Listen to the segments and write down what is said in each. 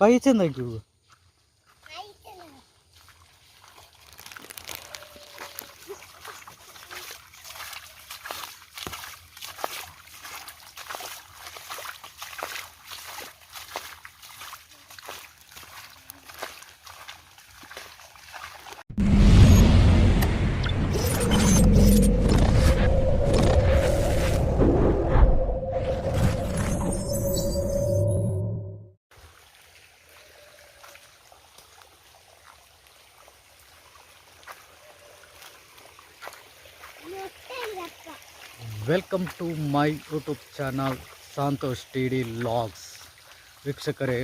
পাইছে নাকি welcome to my YouTube channel Santosh T D logs ವೀಕ್ಷಕರೇ,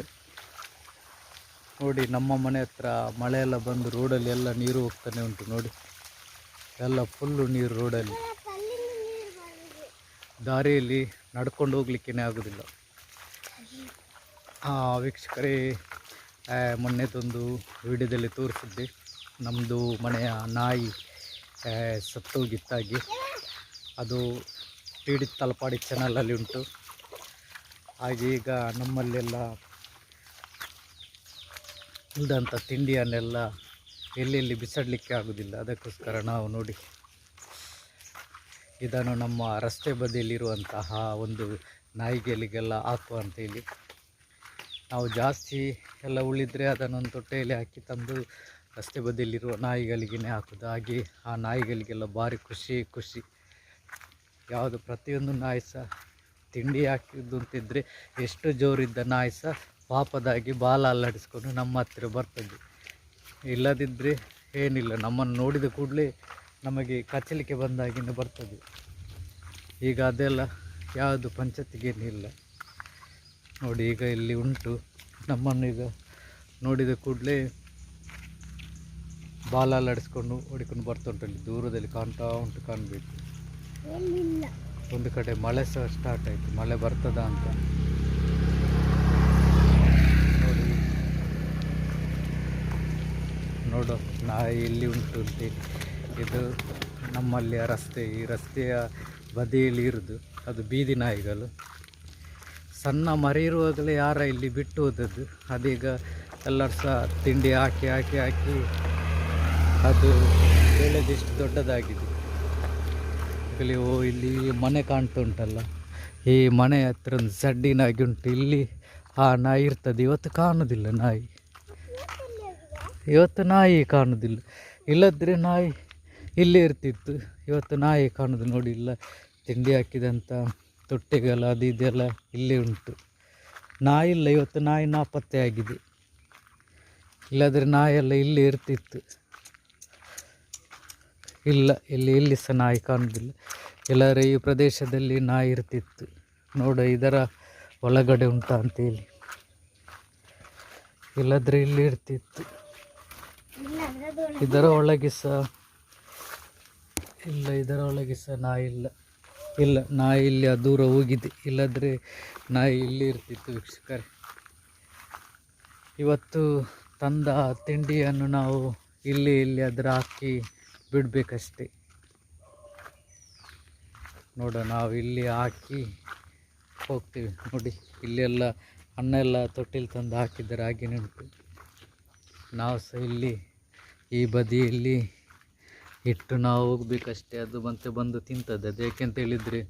ನೋಡಿ, ನಮ್ಮ ಮನೆ ಹತ್ರ ಮಳೆ ಬಂದು ರೋಡಲ್ಲಿ ಎಲ್ಲ ನೀರು ಹೋಗ್ತಾನೆ ಉಂಟು ನೋಡಿ. ಎಲ್ಲ ಫುಲ್ಲು ನೀರು ರೋಡಲ್ಲಿ. ದಾರಿಯಲ್ಲಿ ನಡ್ಕೊಂಡು ಹೋಗ್ಲಿಕ್ಕೇ ಆಗೋದಿಲ್ಲ. ವೀಕ್ಷಕರೇ ಮೊನ್ನೆ ಮೊನ್ನೆದೊಂದು ವಿಡಿಯೋದಲ್ಲಿ ತೋರಿಸಿದ್ದೆ. ನಮ್ಮದು ಮನೆಯ ನಾಯಿ ಸತ್ತೋಗಿತ್ತಾಗಿ ಅದು ಪೀಡಿತ ತಲಪಾಡಿ ಚಾನಲಲ್ಲಿ ಉಂಟು. ಹಾಗೆ ಈಗ ನಮ್ಮಲ್ಲೆಲ್ಲ ಇಲ್ದಂಥ ತಿಂಡಿಯನ್ನೆಲ್ಲ ಎಲ್ಲೆಲ್ಲಿ ಬಿಸಾಡಲಿಕ್ಕೆ ಆಗೋದಿಲ್ಲ, ಅದಕ್ಕೋಸ್ಕರ ನಾವು ನೋಡಿ. ಇದನ್ನು ನಮ್ಮ ರಸ್ತೆ ಬದಿಯಲ್ಲಿರುವಂತಹ ಒಂದು ನಾಯಿಗೆಲಿಗೆಲ್ಲ ಹಾಕುವ ಅಂತೇಳಿ. ನಾವು ಜಾಸ್ತಿ ಎಲ್ಲ ಉಳಿದರೆ ಅದನ್ನೊಂದು ತೊಟ್ಟೆಯಲ್ಲಿ ಹಾಕಿ ತಂದು ರಸ್ತೆ ಬದಿಯಲ್ಲಿರುವ ನಾಯಿಗಳಿಗೇ ಹಾಕೋದು ಹಾಗೆ ಆ ನಾಯಿಗಳಿಗೆಲ್ಲ ಭಾರಿ ಖುಷಿ ಖುಷಿ. ಯಾವುದು ಪ್ರತಿಯೊಂದು ನಾಯಿ ತಿಂಡಿ ಹಾಕಿದ್ದು ಅಂತಿದ್ದರೆ ಎಷ್ಟು ಜೋರಿದ್ದ ನಾಯಿ ಸಹ ಪಾಪದಾಗಿ ಬಾಲ ಅಲ್ಲಾಡಿಸ್ಕೊಂಡು ನಮ್ಮ ಹತ್ತಿರ ಬರ್ತದೆ. ಇಲ್ಲದಿದ್ದರೆ ಏನಿಲ್ಲ, ನಮ್ಮನ್ನು ನೋಡಿದ ಕೂಡಲೇ ನಮಗೆ ಕಚ್ಚಲಿಕ್ಕೆ ಬಂದಾಗಿಂದ ಬರ್ತದೆ. ಈಗ ಅದೆಲ್ಲ ಯಾವುದು ಪಂಚಾಯತಿಗೇನಿಲ್ಲ. ನೋಡಿ, ಈಗ ಇಲ್ಲಿ ಉಂಟು. ನಮ್ಮನ್ನು ಈಗ ನೋಡಿದ ಕೂಡಲೇ ಬಾಲ ಅಲ್ಲಾಡಿಸ್ಕೊಂಡು ಓಡಿಕೊಂಡು ಬರ್ತಾ ಉಂಟು. ಅಲ್ಲಿ ದೂರದಲ್ಲಿ ಕಾಣ್ತಾ ಉಂಟು, ಕಾಣಬೇಕು. ಒಂದು ಕಡೆ ಮಳೆ ಸಹ ಸ್ಟಾರ್ಟ್ ಆಯಿತು. ಮಳೆ ಬರ್ತದ ಅಂತ. ನೋಡಿ. ನೋಡು, ನಾಯಿ ಇಲ್ಲಿ ಉಂಟು ಅಂತ. ಇದು ನಮ್ಮಲ್ಲಿಯ ರಸ್ತೆ. ಈ ರಸ್ತೆಯ ಬದಿಯಲ್ಲಿ ಇರೋದು. ಅದು ಬೀದಿ ನಾಯಿಗಳು. ಸಣ್ಣ ಮರಿ ಇರುವಾಗಲೇ ಯಾರ ಇಲ್ಲಿ ಬಿಟ್ಟು ಹೋದದ್ದು? ಅದೀಗ ಎಲ್ಲರೂ ಸಹ ತಿಂಡಿ ಹಾಕಿ ಹಾಕಿ ಹಾಕಿ. ಅದು ಬೆಳೆದಿಷ್ಟು ದೊಡ್ಡದಾಗಿದೆ. ಇಲ್ಲಿ ಓ ಇಲ್ಲಿ ಮನೆ ಕಾಣ್ತಾ ಉಂಟಲ್ಲ ಈ ಮನೆ ಹತ್ರ ಒಂದು ಸಡ್ಡಿನಾಗಿ ಉಂಟು ಇಲ್ಲಿ ಆ ನಾಯಿ ಇರ್ತದೆ. ಇವತ್ತು ಕಾಣೋದಿಲ್ಲ ನಾಯಿ. ಇವತ್ತು ನಾಯಿ ಕಾಣೋದಿಲ್ಲ. ಇಲ್ಲದ್ರೆ ನಾಯಿ ಇಲ್ಲೇ ಇರ್ತಿತ್ತು. ಇವತ್ತು ನಾಯಿ ಕಾಣೋದು ನೋಡಿ ಇಲ್ಲ. ತಿಂಡಿ ಹಾಕಿದಂಥ ತೊಟ್ಟೆಗೆಲ್ಲ ಅದು ಇದೆಲ್ಲ ಇಲ್ಲೇ ಉಂಟು. ನಾಯಿ ಇಲ್ಲ. ಇವತ್ತು ನಾಯಿ ನಾಪತ್ತೆ ಆಗಿದೆ ಇಲ್ಲದ್ರೆ ನಾಯಿ ಎಲ್ಲ ಇಲ್ಲೇ ಇರ್ತಿತ್ತು. ಇಲ್ಲ, ಇಲ್ಲಿ ಇಲ್ಲಿ ಸಹ ನಾಯಿ ಕಾಣುವುದಿಲ್ಲ ಎಲ್ಲರ ಈ ಪ್ರದೇಶದಲ್ಲಿ ನಾಯಿ ಇರ್ತಿತ್ತು. ನೋಡ, ಇದರ ಒಳಗಡೆ ಉಂಟ ಅಂತೇಳಿ. ಇಲ್ಲದ್ರೆ ಇಲ್ಲಿ ಇರ್ತಿತ್ತು. ಇದರ ಒಳಗೆ ಸಹ ಇಲ್ಲ, ಇದರ ಒಳಗೆ ಸಹ ನಾಯಿ ಇಲ್ಲ. ಇಲ್ಲ, ನಾಯಿ ಇಲ್ಲಿ ದೂರ ಹೋಗಿದೆ. ಇಲ್ಲದ್ರೆ ನಾಯಿ ಇಲ್ಲಿ ಇರ್ತಿತ್ತು ವೀಕ್ಷಕರೇ. ಇವತ್ತು ತಂದ ತಿಂಡಿಯನ್ನು ನಾವು ಇಲ್ಲಿ ಇಲ್ಲಿ ಅದರ ಹಾಕಿ ಬಿಡಬೇಕಷ್ಟೆ. ನೋಡ, ನಾವು ಇಲ್ಲಿ ಹಾಕಿ ಹೋಗ್ತೀವಿ. ನೋಡಿ, ಇಲ್ಲೆಲ್ಲ ಅನ್ನ ಎಲ್ಲ ತೊಟ್ಟಿಲಿ ತಂದು ಹಾಕಿದ್ದಾರೆ, ಹಾಗೆ ಉಂಟು ನಾವು ಸಹ ಇಲ್ಲಿ, ಈ ಬದಿಯಲ್ಲಿ ಇಟ್ಟು ನಾವು ಹೋಗ್ಬೇಕಷ್ಟೇ. ಅದು ಮತ್ತೆ ಬಂದು ತಿಂತದೆ. ಅದು ಯಾಕೆಂತ ಹೇಳಿದರೆ,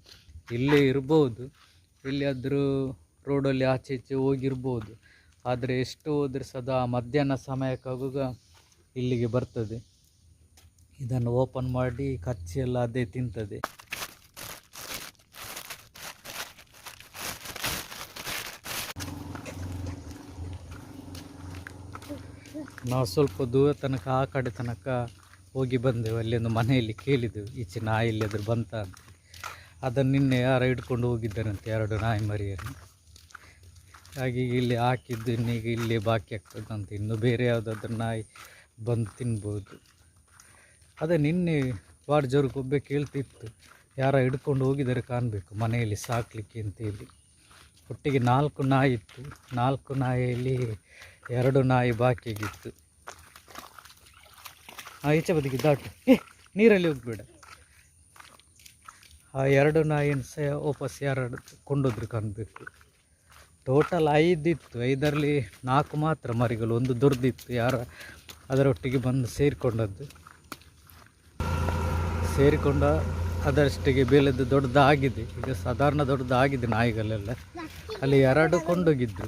ಇಲ್ಲೇ ಇರ್ಬೋದು. ಎಲ್ಲಿಯಾದರೂ ರೋಡಲ್ಲಿ ಆಚೆ ಈಚೆ ಹೋಗಿರ್ಬೋದು. ಆದರೆ ಎಷ್ಟು ಹೋದರೆ ಸದಾ ಮಧ್ಯಾಹ್ನ ಸಮಯಕ್ಕಾಗುವಾಗ ಇಲ್ಲಿಗೆ ಬರ್ತದೆ. ಇದನ್ನು ಓಪನ್ ಮಾಡಿ ಕಚ್ಚಿ ಎಲ್ಲ ಅದೇ ತಿಂತದೆ. ನಾವು ಸ್ವಲ್ಪ ದೂರ ತನಕ, ಆ ಕಡೆ ತನಕ ಹೋಗಿ ಬಂದೆವು. ಅಲ್ಲಿ ಒಂದು ಮನೆಯಲ್ಲಿ ಕೇಳಿದೆವು, ಈಚೆ ನಾಯಿ ಎಲ್ಲಿಯಾದ್ರೂ ಬಂತ ಅಂತ. ಅದನ್ನು ನಿನ್ನೆ ಯಾರು ಹಿಡ್ಕೊಂಡು ಹೋಗಿದ್ದಾರಂತೆ, ಎರಡು ನಾಯಿ ಮರಿಯನ್ನು ಹಾಗೆ ಇಲ್ಲಿ ಹಾಕಿದ್ದು, ಇನ್ನೀಗ ಇಲ್ಲಿ ಬಾಕಿ ಆಗ್ತದಂತೆ. ಇನ್ನು ಬೇರೆ ಯಾವುದಾದ್ರೂ ನಾಯಿ ಬಂದು ತಿನ್ಬೋದು. ಅದೇ ನಿನ್ನೆ ವಾರ್ಡ್ ಜೋರಿಗೆ ಒಬ್ಬೆ ಕೇಳ್ತಿತ್ತು, ಯಾರ ಹಿಡ್ಕೊಂಡು ಹೋಗಿದ್ದಾರೆ ಕಾಣಬೇಕು, ಮನೆಯಲ್ಲಿ ಸಾಕಲಿಕ್ಕೆ ಅಂತೇಳಿ. ಒಟ್ಟಿಗೆ ನಾಲ್ಕು ನಾಯಿ ಇತ್ತು, ನಾಲ್ಕು ನಾಯಿಯಲ್ಲಿ ಎರಡು ನಾಯಿ ಬಾಕಿಗಿತ್ತು. ಆ, ಈಚೆ ಬದಿಗೆ ದಾಟು. ನೀರಲ್ಲಿ ಹೋಗ್ಬೇಡ. ಆ ಎರಡು ನಾಯಿನ ಸಹ ವಾಪಸ್ ಯಾರು ಕೊಂಡೋದ್ರು ಕಾಣಬೇಕು. ಟೋಟಲ್ ಐದಿತ್ತು, ಐದರಲ್ಲಿ ನಾಲ್ಕು ಮಾತ್ರ ಮರಿಗಳು, ಒಂದು ದುರ್ದಿತ್ತು ಯಾರ ಅದರೊಟ್ಟಿಗೆ ಬಂದು ಸೇರಿಕೊಂಡದ್ದು. ಸೇರಿಕೊಂಡ ಅದರಷ್ಟಿಗೆ ಬೇಲದ್ದು ದೊಡ್ಡದಾಗಿದೆ. ಈಗ ಸಾಧಾರಣ ದೊಡ್ಡದಾಗಿದೆ ನಾಯಿಗಳೆಲ್ಲ. ಅಲ್ಲಿ ಎರಡು ಕೊಂಡೋಗಿದ್ದು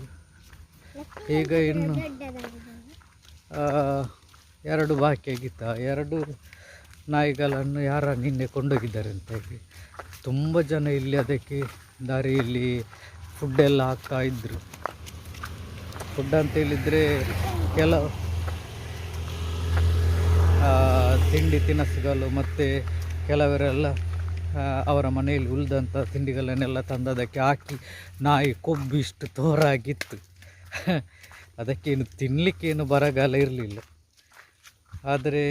ಈಗ ಇನ್ನು ಎರಡು ಬಾಕಿ ಆಗಿತ್ತು. ಆ ಎರಡು ನಾಯಿಗಳನ್ನು ಯಾರ ನಿನ್ನೆ ಕೊಂಡೋಗಿದ್ದಾರೆ ಅಂತ ಹೇಳಿ. ತುಂಬ ಜನ ಇಲ್ಲಿ ಅದಕ್ಕೆ ದಾರಿಯಲ್ಲಿ ಫುಡ್ಡೆಲ್ಲ ಹಾಕ್ತಾ ಇದ್ದರು ಫುಡ್ ಅಂತ ಹೇಳಿದರೆ ಕೆಲವು ತಿಂಡಿ ತಿನಿಸುಗಳು ಮತ್ತು ಕೆಲವರೆಲ್ಲ ಅವರ ಮನೆಯಲ್ಲಿ ಉಳಿದಂಥ ತಿಂಡಿಗಳನ್ನೆಲ್ಲ ತಂದು ಅದಕ್ಕೆ ಹಾಕಿ ನಾಯಿ ಕೊಬ್ಬಿಷ್ಟು ತೋರಾಗಿತ್ತು. ಅದಕ್ಕೇನು ತಿನ್ನಲಿಕ್ಕೇನು ಬರಗಾಲ ಇರಲಿಲ್ಲ. ಆದರೆ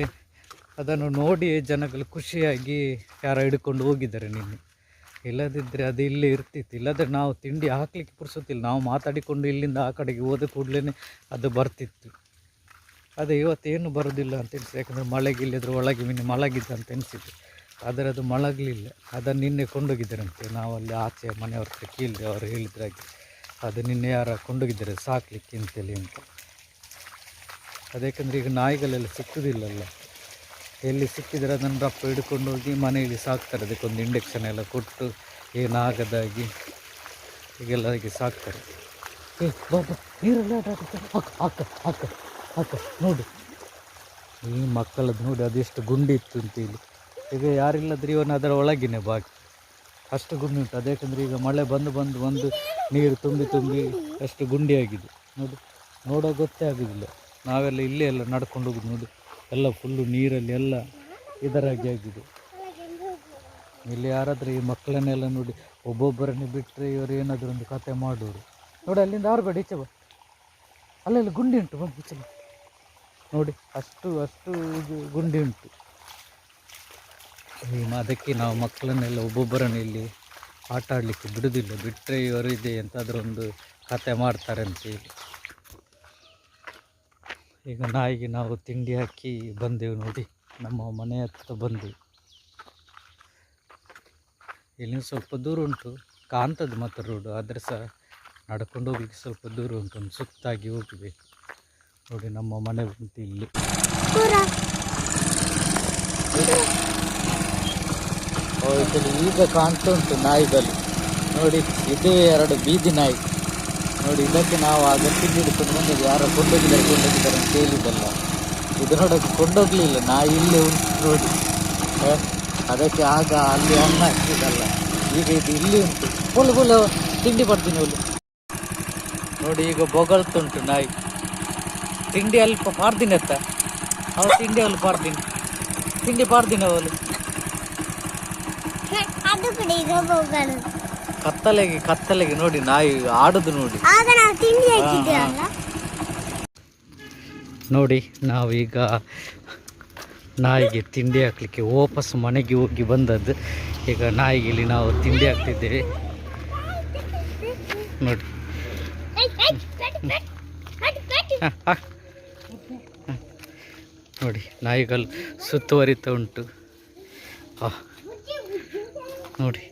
ಅದನ್ನು ನೋಡಿ ಜನಗಳು ಖುಷಿಯಾಗಿ ಯಾರ ಹಿಡ್ಕೊಂಡು ಹೋಗಿದ್ದಾರೆ ನಿನ್ನೆ. ಇಲ್ಲದಿದ್ದರೆ ಅದು ಇಲ್ಲೇ ಇರ್ತಿತ್ತು. ಇಲ್ಲದ್ರೆ ನಾವು ತಿಂಡಿ ಹಾಕ್ಲಿಕ್ಕೆ ಪುರ್ಸೋತಿಲ್ಲ ನಾವು ಮಾತಾಡಿಕೊಂಡು ಇಲ್ಲಿಂದ ಆ ಕಡೆಗೆ ಹೋದ ಕೂಡಲೇ ಅದು ಬರ್ತಿತ್ತು. ಅದೇ ಇವತ್ತೇನು ಬರೋದಿಲ್ಲ ಅಂತ ಎನಿಸಿ ಯಾಕಂದರೆ ಮಳೆಗೆ ಇಲ್ಲದ್ರ ಒಳಗೆ ಮಿನಿ ಅಂತ ಎನಿಸಿತು ಆದರೆ ಅದು ಮಳಗಲಿಲ್ಲ ಅದನ್ನು ನಿನ್ನೆ ಕೊಂಡೋಗಿದ್ದಾರಂತೆ ನಾವು ಅಲ್ಲಿ ಆಚೆ ಮನೆಯವ್ರ ಹತ್ರ ಕೇಳಿದೆ. ಅವರು ಹೇಳಿದ್ರಾಗೆ ಅದು ನಿನ್ನೆ ಯಾರ ಕೊಂಡೋಗಿದ್ದಾರೆ, ಸಾಕಲಿಕ್ಕೆ ಅಂತೇಳಿ ಅಂತ. ಅದಕ್ಕೆಂದ್ರೆ ಈಗ ನಾಯಿಗಳೆಲ್ಲ ಸಿಕ್ಕುದಿಲ್ಲಲ್ಲ. ಎಲ್ಲಿ ಸಿಕ್ಕಿದರೆ ಅದನ್ನು ರಪ್ಪ ಹಿಡ್ಕೊಂಡು ಹೋಗಿ ಮನೆಯಲ್ಲಿ ಸಾಕ್ತಾರೆ. ಅದಕ್ಕೊಂದು ಇಂಡಕ್ಷನ್ ಎಲ್ಲ ಕೊಟ್ಟು ಏನಾಗದಾಗಿ ಈಗೆಲ್ಲ ಹೀಗೆ ಸಾಕ್ತಾರೆ. ಏ ನೀರಲ್ಲಿ ಆಟ ಆಡ್ತಾರೆ. ಹಾಕ ಹಾಕ ಹಾಕ ಹಾಕ. ನೋಡು. ಈ ಮಕ್ಕಳದ್ದು ನೋಡಿ ಅದೆಷ್ಟು ಗುಂಡಿ ಇತ್ತು ಅಂತೇಳಿ. ಈಗ ಯಾರಿಲ್ಲದ್ರೆ ಇವನು ಅದರ ಒಳಗಿನೇ ಬಾಕಿ. ಅಷ್ಟು ಗುಂಡಿ ಉಂಟು. ಅದೇಕೆಂದರೆ ಈಗ ಮಳೆ ಬಂದು ಬಂದು ಬಂದು ನೀರು ತುಂಬಿ ತುಂಬಿ ಅಷ್ಟು ಗುಂಡಿಯಾಗಿದೆ. ನೋಡಿ, ನೋಡೋ ಗೊತ್ತೇ ಆಗೋದಿಲ್ಲ. ನಾವೆಲ್ಲ ಇಲ್ಲೇ ಎಲ್ಲ ನಡ್ಕೊಂಡು ಹೋಗುದು ನೋಡಿ. ಎಲ್ಲ ಫುಲ್ಲು ನೀರಲ್ಲಿ ಎಲ್ಲ ಇದರಾಗಿ ಆಗಿದೆ. ಇಲ್ಲಿ ಯಾರಾದರೂ ಈ ಮಕ್ಕಳನ್ನೆಲ್ಲ ನೋಡಿ, ಒಬ್ಬೊಬ್ಬರನ್ನೇ ಬಿಟ್ಟರೆ ಇವರು ಏನಾದರೂ ಒಂದು ಕತೆ ಮಾಡೋರು ನೋಡಿ, ಅಲ್ಲಿಂದ ಆರ್ಬೇಡ ಈಚೆ ಬಾ. ಅಲ್ಲೆಲ್ಲ ಗುಂಡಿ ಉಂಟು. ಬಂದು ಈಚೆ ನೋಡಿ, ಅಷ್ಟು ಅಷ್ಟು ಇದು ಗುಂಡಿ ಉಂಟು. ಅದಕ್ಕೆ ನಾವು ಮಕ್ಕಳನ್ನೆಲ್ಲ ಒಬ್ಬೊಬ್ಬರನ್ನು ಇಲ್ಲಿ ಆಟ ಆಡಲಿಕ್ಕೆ ಬಿಡುವುದಿಲ್ಲ ಬಿಟ್ಟರೆ ಇವರು ಇದೆ ಎಂತಾದರೂ ಒಂದು ಕತೆ ಮಾಡ್ತಾರೆ ಅಂತೇಳಿ ಈಗ ನಾಯಿಗೆ ನಾವು ತಿಂಡಿ ಹಾಕಿ ಬಂದೆವು ನೋಡಿ. ನಮ್ಮ ಮನೆ ಹತ್ರ ಬಂದೆವು. ಇಲ್ಲಿ ಸ್ವಲ್ಪ ದೂರ ಉಂಟು. ಕಾಂತದ ಮತ್ತು ರೋಡು ಆದರೆ ಸಹ ನಡ್ಕೊಂಡು ಹೋಗ್ಲಿಕ್ಕೆ ಸ್ವಲ್ಪ ದೂರ ಉಂಟು. ಒಂದು ಸುತ್ತಾಗಿ ಹೋಗಬೇಕು ನೋಡಿ ನಮ್ಮ ಮನೆ ಬಂತು ಇಲ್ಲಿ. ಇದರಲ್ಲಿ ಈಗ ಕಾಣ್ತಾ ಉಂಟು ನಾಯಿಗಳು. ನೋಡಿ, ಇದು ಎರಡು ಬೀದಿ ನಾಯಿ. ನೋಡಿ, ಇದಕ್ಕೆ ನಾವು ಆಗ ತಿಂಡಿ ಹಿಡ್ಕೊಂಡು ಬಂದದ್ದು ಯಾರೋ ಕೊಂಡೋಗಿದ್ದಾರೆ ಕೊಂಡೋಗಿದ್ದಾರೆ ಅಂತ ಹೇಳಿದ್ದಲ್ಲ. ಇದು ನೋಡೋಕೆ ಕೊಂಡೋಗ್ಲಿಲ್ಲ. ನಾಯಿ ಇಲ್ಲೇ ಉಂಟು ನೋಡಿ. ಅದಕ್ಕೆ ಆಗ ಅಲ್ಲಿ ಅನ್ನ ಹಾಕಿದ್ದಲ್ಲ. ಈಗ ಇದು ಇಲ್ಲಿ ಉಂಟು. ಫುಲ್ ಫುಲ್ ತಿಂಡಿ ಒಳ್ಳೆ ನೋಡಿ, ಈಗ ಬೊಗಳ್ತುಂಟು ನಾಯಿ. ತಿಂಡಿ ಅಲ್ಪ ಪಾರ್ದಿನತ್ತ ಅವ್ರು ಅವ ತಿಂಡಿ ಅಲ್ಲಿ ಪಾರ್ದಿನಿ ತಿಂಡಿ ಪಾರ್ದಿನ ಅವಳು ಅದು ಕೂಡ ಈಗ ಹೋಗೋಣ ಕತ್ತಲೆಗೆ ಕತ್ತಲೆಗೆ ನೋಡಿ ನಾಯಿ ಆಡುದು ನೋಡಿ. ಆಗ ನಾವು ತಿಂಡಿ ಹಾಕಿದ್ದೇವಲ್ಲ. ನೋಡಿ ನಾವೀಗ ನಾಯಿಗೆ ತಿಂಡಿ ಹಾಕ್ಲಿಕ್ಕೆ ವಾಪಸ್ ಮನೆಗೆ ಹೋಗಿ ಬಂದದ್ದು. ಈಗ ನಾಯಿಗೆ ಇಲ್ಲಿ ನಾವು ತಿಂಡಿ ಹಾಕ್ತಿದ್ದೇವೆ. ನೋಡಿ. ಹ, ಹ. ಹ. ನೋಡಿ ನಾಯಿಗಳು ಸುತ್ತುವರಿತಾ ಉಂಟು. ಆ, ನೋಡಿ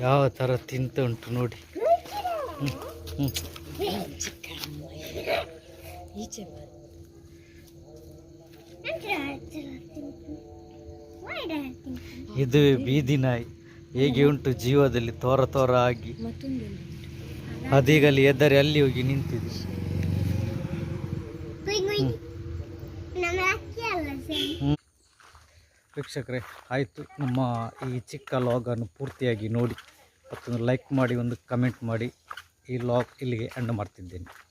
ಯಾವ ಥರ ತಿಂತ ಉಂಟು ನೋಡಿ. ಹ್ಞೂ. ಇದುವೇ ಬೀದಿ ನಾಯಿ. ಹೇಗೆ ಉಂಟು ಜೀವದಲ್ಲಿ ತೋರ ತೋರ ಆಗಿ. ಅದೀಗ ಅಲ್ಲಿ ಎದ್ದರೆ ಅಲ್ಲಿ ಹೋಗಿ ನಿಂತಿದೆ. ನಮ್ಮ ವೀಕ್ಷಕರೇ ಆಯಿತು. ನಮ್ಮ ಈ ಚಿಕ್ಕ ಲಾಗನ್ನು ಪೂರ್ತಿಯಾಗಿ ನೋಡಿ, ಮತ್ತೊಂದು ಲೈಕ್ ಮಾಡಿ, ಒಂದು ಕಮೆಂಟ್ ಮಾಡಿ, ಈ ಲಾಗ್ ಇಲ್ಲಿಗೆ ಎಂಡ್ ಮಾಡ್ತಿದ್ದೇನೆ.